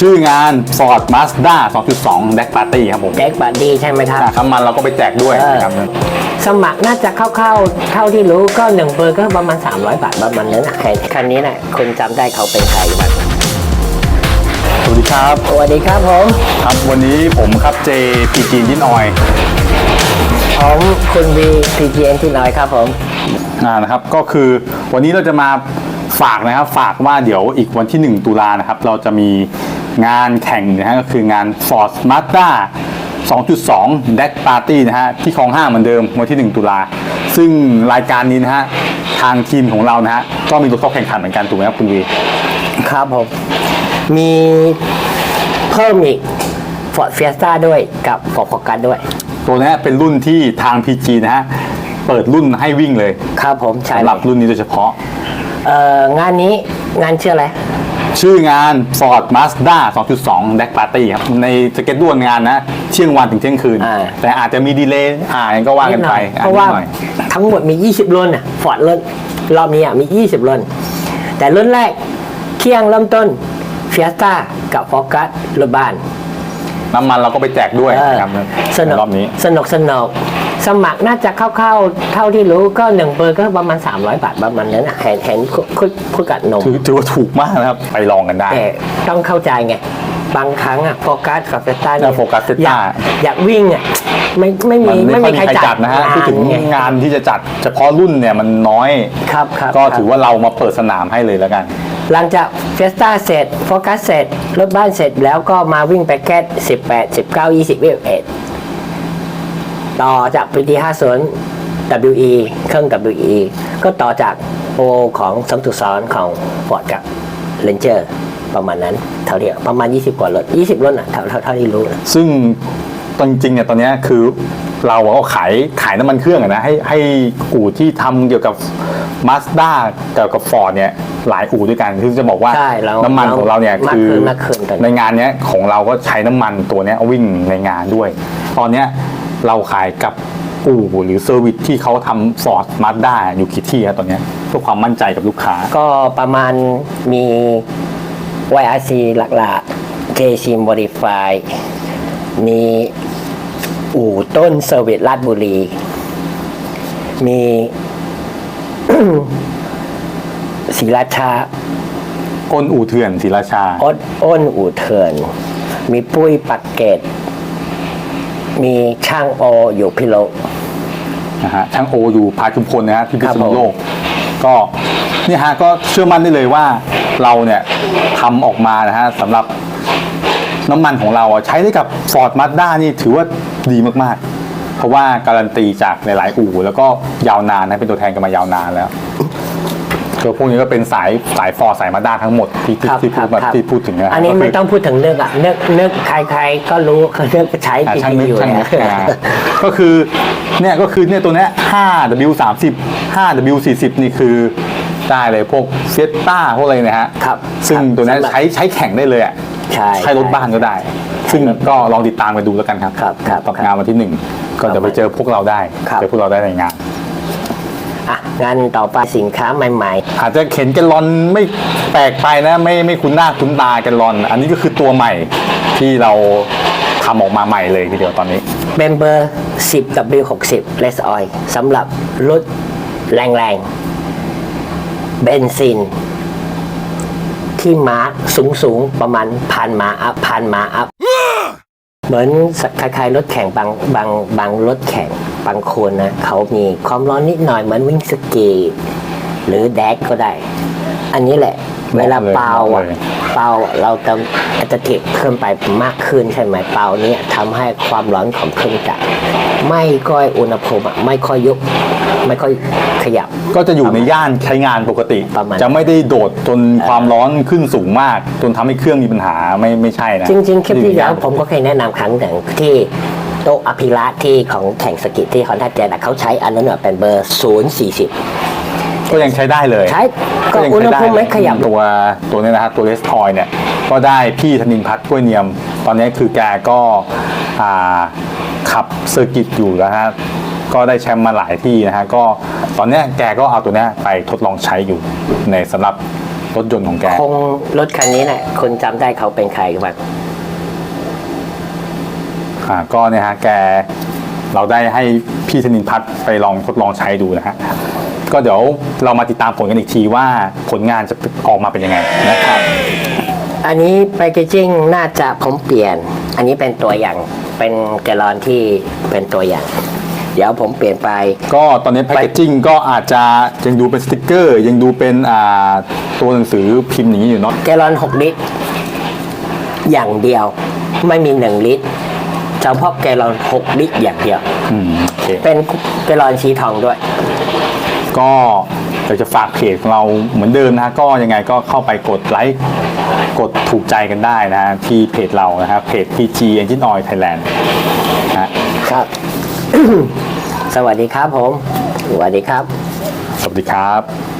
ชื่องาน Ford Mazda 2.2 Deck Party ครับผมแจ็คบัดดี้ใช่ไหมครับอะครับมันเราก็ไปแจกด้วยนะครับสมัครน่าจะเข้าๆเท่าที่รู้ก็หนึ่งเบอร์ก็ประมาณ 300 บาทประมาณนั้นนะใครคันนี้นะคุณจำได้เขาเป็นใครบ้างสวัสดีครับสวัสดีครับผมครับวันนี้ผมครับเจพีจียินออยผมคุณวีพีจีเอ็นที่น้อยครับผม อ่านะครับก็คือวันนี้เราจะมา ฝากนะครับฝากว่าเดี๋ยวอีกวันที่ 1 ตุลานะครับ เราจะมีงานแข่งนะฮะก็คืองาน Ford Mazda 2.2 Deck Party นะฮะที่คลอง5เหมือนเดิมวันที่ 1 ตุลา ซึ่งรายการนี้นะฮะทางทีมของเรานะฮะก็มีรถเข้าแข่งขันเหมือนกันถูกไหมครับคุณวีครับผม มีเพิ่มอีก Ford Fiesta ด้วยกับ Ford Focus ด้วย ตัวนี้เป็นรุ่นที่ทาง PG นะฮะเปิดรุ่นให้วิ่งเลย ครับผมใช่สำหรับรุ่นนี้โดยเฉพาะ เอ่องานนี้งานชื่ออะไร ชื่องาน Ford Mazda 2.2 Deck Party ครับ ในสเก็ตด้วนงานนะ เที่ยงวันถึงเที่ยงคืน อ่า แต่อาจจะมีดีเลย์อ่ายังก็ว่ากันไปดหอยอ่เพราะว่านิดหน่อย ทั้งหมดมี 20รุ่นอะ Ford รุ่นรอบนี้อะมี 20รุ่นแต่รุ่นแรกเที่ยงเริ่มต้น Fiesta กับ Focus รถบ้านน้ำมันเราก็ไปแจกด้วยเออนะครับสนุกรอบนี้ สนุกสนุก สมัครน่าจะเข้าๆเท่าที่รู้ก็หนึ่งเบอร์ก็ประมาณ 300 บาทประมาณนั้นนะเห็นเห็นคุยคุยกับหนมถือถือว่าถูกมากนะครับ ไปลองกันได้ แต่ต้องเข้าใจไง บางครั้งอะโฟกัสกับเฟต้าเออ Focus Fiesta อยากอยากวิ่งอะไม่ไม่มัมีนไม่ไม่ค่อยมีมีใครใครจัจัดดนะฮะพูดถึงไงานที่จะจัดเฉพาะรุ่นเนี่ยมันน้อยครับครับก็ครับถือว่าเรามาเปิดสนามให้เลยแล้วกันหลังจากเฟสตาเสร็จโฟกัสเสร็จรถบ้านเสร็จแล้วก็มาวิ่งไปแค่18 19 20 21 ต่อจากปีที่50 WE เครื่อง WE ก็ต่อจากโอของสมตุสอนของ Ford กับ Ranger ประมาณนั้นเท่าเดียวประมาณ 20 กว่ารถ 20 รถอะเท่าเท่าเท่าที่รู้นะซึ่งตอนจริงๆเนี่ยตอนเนี้ยคือเราอะก็ขายขายน้ำมันเครื่องอะนะให้ให้อู่ที่ทำเกี่ยวกับ Mazda เกี่ยวกับฟอร์ดเนี่ยหลายอู่ด้วยกันคือจะบอกว่าใช่เราน้ำมันของเราเนี่ยมากคือขึ้นมากขึ้นตอนนี้ในงานเนี้ยของเราก็ใช้น้ำมันตัวเนี้ยวิ่งในงานด้วย ตอนเนี้ย เราขายกับอู่หรือเซอร์วิสที่เขาทำฟอร์ดมาสด้าอยู่กี่ที่ครับตอนเนี้ยเพื่อความมั่นใจกับลูกค้า ก็ประมาณมี YRC หลักๆ JC Modify มีอู่ต้นเซอร์วิสลาดบุรี มีศรีราชาก้นอู่เถื่อนศรีราชา อ้นอ้นอู่เถื่อน มีปุ้ยปักเกต มีช่างโออยู่พิโลก นะฮะช่างโออยู่พาชุมพลนะฮะที่พิครับษณุโลก ก็เนี่ยฮะก็เชื่อมั่นได้เลยว่าเราเนี่ยทำออกมานะฮะสำหรับน้ำมันของเราอะใช้ได้กับ Ford Mazda นี่ถือว่าดีมากๆ เพราะว่าการันตีจากหลายๆอู่แล้วก็ยาวนานนะเป็นตัวแทนกันมายาวนานแล้ว ตัวพวกนี้ก็เป็นสายสายฟอร์สายมาด้าทั้งหมดที่ที่ครับที่คพูรัดบมาครับ ที่พูดถึงนะฮะอันนี้ก็คืไม่ต้องพูดถึงนึกอะนึกนึกใครๆก็รู้เขาเนึกใช้อ่าจริช่างงนึๆกอยู่ช่างนึเนี่กยอ่าก็คือเนี่ยก็คือเนี่ยตัวเนี้ย 5W30 5W40 นี่คือได้เลยพวกเซตต้าพวกอะไรเนะฮะครับซึ่งครับตัวเนี้ยสำหรับ ใช้ใช้แข่งได้เลยอะ ใช่ ใช้รถบ้านก็ได้ ซึ่งก็ลองติดตามกันดูแล้วกันครับครับครับกับงานวันที่หนึ่งก็จะไปเจอพวกเราได้ ครับ เจอพวกเราได้ในงาน อะงานต่อไปสินค้าใหม่อาจจะเข็นแกันลอนไม่แปลกไปนะ ไม่ไม่คุ้นหน้าคุ้นตาแกันลอน อันนี้ก็คือตัวใหม่ที่เราทำออกมาใหม่เลยทีเดียวตอนนี้ๆเป็นเบอร์ 10W60 Less Oil สำหรับรถแรงๆ เบนซิน ที่มาสูงสูงๆ ประมาณพันมาอัพพันมาอัพ เหมือนคล้ายๆรถแข่งบางบางบางรถแข่งบางคนนะเขามีความร้อนนิดหน่อยเหมือนวิ่งสกีหรือแดกก็ได้ อันนี้แหละ เวลาเป่าเหมาะอะเป่าเราเติมอัตราเทคเพิ่มไปมากขึ้นใช่ไหมเป่านี้ทำให้ความร้อนของเครื่องจักรไม่ค่อยอุณหภูมิอะไม่ค่อยยุบ ไม่ค่อยขยับ ก็จะอยู่ในย่านใช้งานปกติ ประมาณ จะไม่ได้โดดจนความร้อนขึ้นสูงมาก จนทำให้เครื่องมีปัญหาไม่ไม่ใช่นะจริงๆคลิปที่แล้วอยู่ในย่านผมก็เคยแนะนำครั้งหนึ่งที่โต๊ะอภิระที่ของแข่งสกิทที่คอนทัดเจนเขาใช้อันนั้นน่ะเป็นเบอร์ 040 ก็ยังใช้ได้เลยใช้ก็ยังอุณหใช้ได้ภูมิไม่ขยับ ตัวตัวเนี้นะฮะตัวเลสทอยเนี่ยก็ได้พี่ธนินพัฒน์กล้วยเนียม ตอนนี้คือแกก็อ่าขับเซอร์กิตอยู่แล้วฮะ ก็ได้แชมป์มาหลายที่นะฮะก็ตอนเนี้ยแกก็เอาตัวเนี้ยไปทดลองใช้อยู่ในสำหรับรถยนต์ของแก คงรถคันนี้เนี่ยคุณจำได้เขาเป็นใครบ้างอ่าก็เนี่ยฮะแกเราได้ให้พี่ธนินพัฒน์ไปลองทดลองใช้ดูนะฮะก็เดี๋ยวเรามาติดตามผลกันอีกทีว่าผลงานจะออกมาเป็นยังไงนะครับอันนี้แพคเกจิ้งน่าจะผมเปลี่ยน อันนี้เป็นตัวอย่างเป็นแกลลอนที่เป็นตัวอย่าง เดี๋ยวผมเปลี่ยนไป ก็ตอนนี้แพคเกจิ้งก็อาจจะยังดูเป็นสติกเกอร์ ยังดูเป็นอ่าตัวหนังสือพิมพ์อย่างนี้อยู่เนาะแกลลอน6ลิตร อย่างเดียวไม่มี 1 ลิตรเฉพาะแกลลอน6ลิตรอย่างเดียว อืมโอเคเป็นแกลลอนสีทองด้วย ก็อยากจะฝากเพจของเราเหมือนเดิมนะฮะก็ยังไงก็เข้าไปกดไลค์กดถูกใจกันได้นะฮะที่เพจเรานะครับเพจ PG Engine Oil Thailand นะฮะ ครับ สวัสดีครับผม สวัสดีครับ สวัสดีครับ